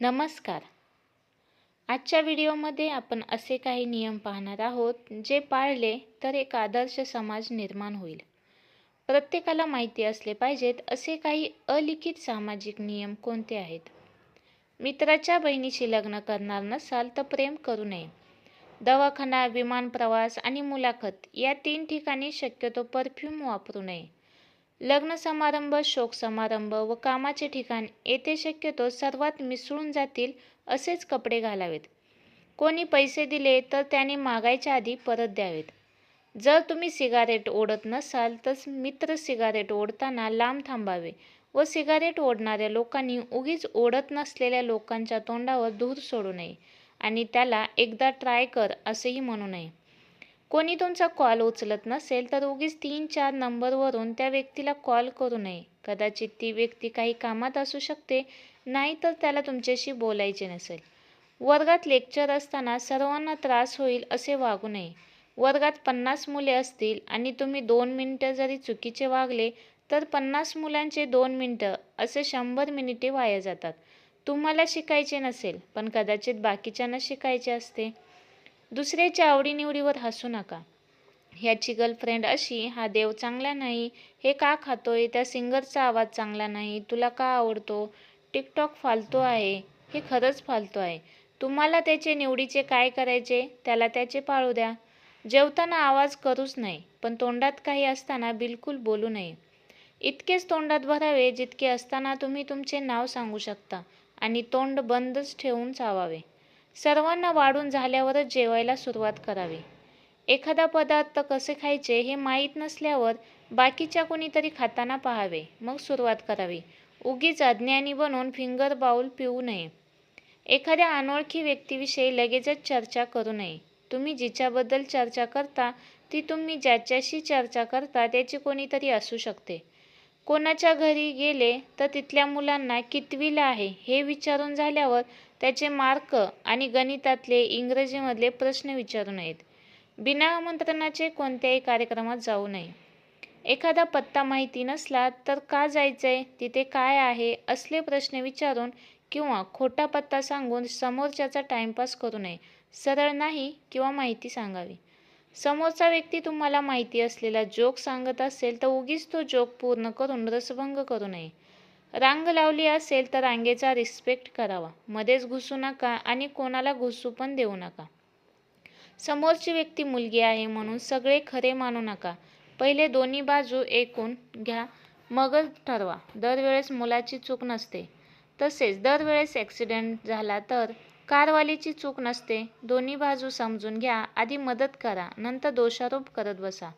नमस्कार. आजच्या व्हिडिओमध्ये आपण असे काही नियम पाहणार आहोत जे पाळले तर एक आदर्श समाज निर्माण होईल. प्रत्येकाला माहिती असले पाहिजेत असे काही अलिखित सामाजिक नियम कोणते आहेत? मित्राच्या बहिणीशी लग्न करणार नसाल तर प्रेम करू नये. दवाखाना विमान प्रवास आणि मुलाखत या तीन ठिकाणी शक्यतो परफ्यूम वापरू नये. लग्न समारंभ शोक समारंभ व कामाचे ठिकाण येथे शक्यतो सर्वात मिसळून जातील असेच कपडे घालावेत. कोणी पैसे दिले तर त्याने मागायच्या आधी परत द्यावेत. जर तुम्ही सिगारेट ओढत नसाल तर मित्र सिगारेट ओढताना लांब थांबावे व सिगारेट ओढणाऱ्या लोकांनी उगीच ओढत नसलेल्या लोकांच्या तोंडावर धूर सोडू नये आणि त्याला एकदा ट्राय कर असेही म्हणू नये. कोणी तुमचा कॉल उचलत नसेल तर उगीच तीन चार नंबरवरून त्या व्यक्तीला कॉल करू नये. कदाचित ती व्यक्ती काही कामात असू शकते नाही तर त्याला तुमच्याशी बोलायचे नसेल. वर्गात लेक्चर असताना सर्वांना त्रास होईल असे वागू नये. वर्गात पन्नास मुले असतील आणि तुम्ही दोन मिनटं जरी चुकीचे वागले तर पन्नास मुलांचे दोन मिनटं असे शंभर मिनिटे वाया जातात. तुम्हाला शिकायचे नसेल पण कदाचित बाकीच्यांना शिकायचे असते. दुसऱ्याच्या आवडीनिवडीवर हसू नका. ह्याची गर्लफ्रेंड अशी हा देव चांगला नाही हे का खातोय? त्या सिंगरचा आवाज चांगला नाही तुला का आवडतो? टिकटॉक फालतू आहे हे खरंच फालतू आहे. तुम्हाला त्याचे निवडीचे काय करायचे? त्याला त्याचे पाळू द्या. जेवताना आवाज करूच नाही पण तोंडात काही असताना बिलकुल बोलू नये. इतकेच तोंडात भरावे जितके असताना तुम्ही तुमचे नाव सांगू शकता आणि तोंड बंदच ठेवून चावावे. सर्वांना वाढून झाल्यावरच जेवायला सुरुवात करावी. एखादा पदार्थ कसे खायचे हे माहीत नसल्यावर बाकीच्या कोणीतरी खाताना पाहावे. मग सुरुवात करावी. उगीच अज्ञानी बनून फिंगर बाऊल पिऊ नये. एखाद्या अनोळखी व्यक्तीविषयी लगेचच चर्चा करू नये. तुम्ही जिच्याबद्दल चर्चा करता ती तुम्ही ज्याच्याशी चर्चा करता त्याची कोणीतरी असू शकते. कोणाच्या घरी गेले तर तिथल्या मुलांना कितवीला आहे हे विचारून झाल्यावर त्याचे मार्क आणि गणितातले इंग्रजीमधले प्रश्न विचारू नयेत बिना आमंत्रणाचे कोणत्याही कार्यक्रमात जाऊ नये. एखादा पत्ता माहिती नसला तर का जायचंय तिथे काय आहे असले प्रश्न विचारून किंवा खोटा पत्ता सांगून समोरच्याचा टाइमपास करू नये. सरळ नाही किंवा माहिती सांगावी. समोरचा व्यक्ती तुम्हाला माहिती असलेला जोक सांगत असेल तर उगीच तो जोक पूर्ण करून रसभंग करू नये. रांग लावली असेल तर रांगेचा रिस्पेक्ट करावा. मध्येच घुसू नका आणि कोणाला घुसू पण देऊ नका. समोरची व्यक्ती मुलगी आहे म्हणून सगळे खरे मानू नका. पहिले दोन्ही बाजू ऐकून घ्या. मगच ठरवा. दरवेळेस मुलाची चूक नसते. तसेच दरवेळेस ॲक्सिडेंट झाला तर कारवालीची चूक नसते. दोन्ही बाजू समजून घ्या. आधी मदत करा नंतर दोषारोप करत बसा.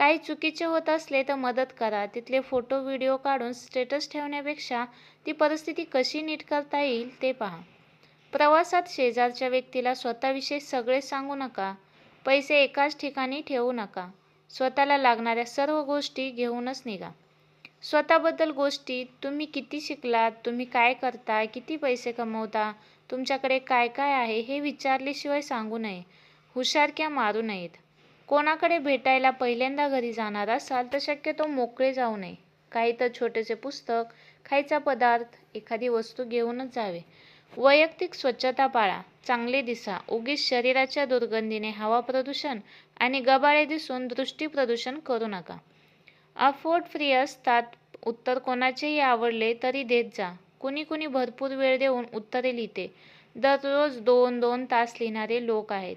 काही चुकीचे होत असले तर मदत करा. तिथले फोटो व्हिडिओ काढून स्टेटस ठेवण्यापेक्षा ती परिस्थिती कशी नीट करता येईल ते पहा. प्रवासात शेजारच्या व्यक्तीला स्वतःविषयी सगळे सांगू नका. पैसे एकाच ठिकाणी ठेवू नका. स्वतःला लागणाऱ्या सर्व गोष्टी घेऊनच निघा. स्वतःबद्दल गोष्टी तुम्ही किती शिकलात तुम्ही काय करता किती पैसे कमवता तुमच्याकडे काय काय आहे हे विचारल्याशिवाय सांगू नये. हुशारक्या मारू नयेत. कोणाकडे भेटायला पहिल्यांदा घरी जाणार असाल तर शक्यतो मोकळे जाऊ नये. काही तर छोटेसे पुस्तक खायचा पदार्थ एखादी वस्तू घेऊनच जावे. वैयक्तिक स्वच्छता पाळा चांगले दिसा उगीच शरीराच्या दुर्गंधीने हवा प्रदूषण आणि गबाळे दिसून दृष्टी प्रदूषण करू नका. अफोर्ड फ्री असतात. उत्तर कोणाचेही आवडले तरी देत जा. कुणी कुणी भरपूर वेळ देऊन उत्तरे लिहिते. दररोज दोन दोन तास लिहिणारे लोक आहेत.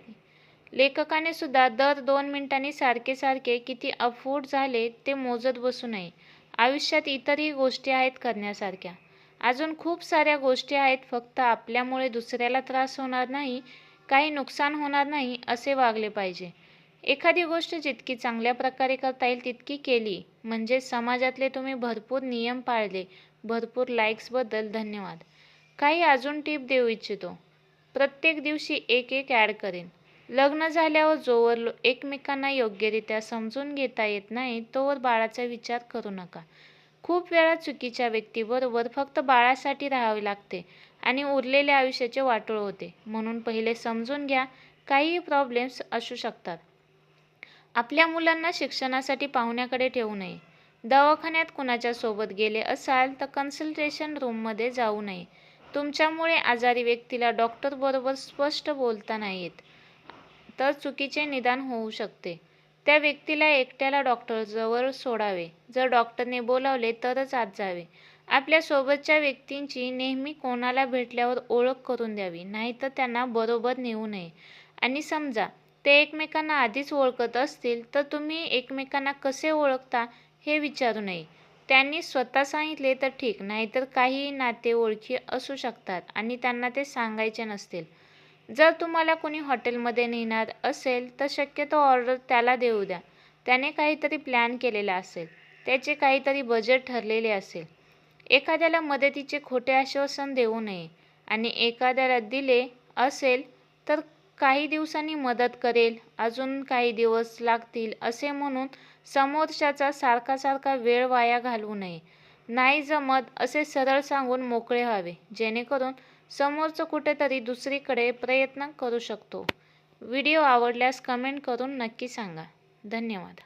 लेखकाने सुद्धा दर दोन मिनिटांनी सारखे सारखे किती अफोर्ड झाले ते मोजत बसू नये. आयुष्यात इतरही गोष्टी आहेत करण्यासारख्या. अजून खूप साऱ्या गोष्टी आहेत फक्त आपल्यामुळे दुसऱ्याला त्रास होणार नाही काही नुकसान होणार नाही असे वागले पाहिजे. एखादी गोष्ट जितकी चांगल्या प्रकारे करता येईल तितकी केली. म्हणजे समाजातले तुम्ही भरपूर नियम पाळले. भरपूर लाईक्सबद्दल धन्यवाद. काही अजून टीप देऊ इच्छितो. प्रत्येक दिवशी एक एक ॲड करेन. लग्न झाल्यावर जोवर एकमेकांना योग्यरित्या समजून घेता येत नाही तोवर बाळाचा विचार करू नका. खूप वेळा चुकीच्या व्यक्तीबरोबर फक्त बाळासाठी राहावे लागते आणि उरलेल्या आयुष्याचे वाटोळ होते. म्हणून पहिले समजून घ्या. काहीही प्रॉब्लेम्स असू शकतात. आपल्या मुलांना शिक्षणासाठी पाहुण्याकडे ठेवू नये. दवाखान्यात कुणाच्या सोबत गेले असाल तर कन्सल्टेशन रूममध्ये जाऊ नये. तुमच्यामुळे आजारी व्यक्तीला डॉक्टरबरोबर स्पष्ट बोलता नाही येत तर चुकीचे निदान होऊ शकते. त्या व्यक्तीला एकट्याला डॉक्टरजवळ सोडावे. जर डॉक्टरने बोलावले तरच आत जावे. आपल्या सोबतच्या व्यक्तींची नेहमी कोणाला भेटल्यावर ओळख करून द्यावी नाहीतर त्यांना बरोबर नेऊ नये. आणि समजा ते एकमेकांना आधीच ओळखत असतील तर तुम्ही एकमेकांना कसे ओळखता हे विचारू नये. त्यांनी स्वतः सांगितले तर ठीक नाहीतर काही नाते ओळखी असू शकतात आणि त्यांना ते सांगायचे नसतील. जर तुम्हाला कोणी हॉटेलमध्ये नेणार असेल तर शक्यतो ऑर्डर त्याला देऊ द्या. त्याने काहीतरी प्लॅन केलेला असेल. त्याचे काहीतरी बजेट ठरलेले असेल. एखाद्याला मदतीचे खोटे आश्वासन देऊ नये आणि एखाद्याला दिले असेल तर काही दिवसांनी मदत करेल अजून काही दिवस लागतील असे म्हणून समोरच्याचा सारखा सारखा वेळ वाया घालवू नये. नाही जमत असे सरळ सांगून मोकळे व्हावे जेणेकरून समोरचं कुठेतरी दुसरीकडे प्रयत्न करू शकतो. व्हिडिओ आवडल्यास कमेंट करून नक्की सांगा. धन्यवाद.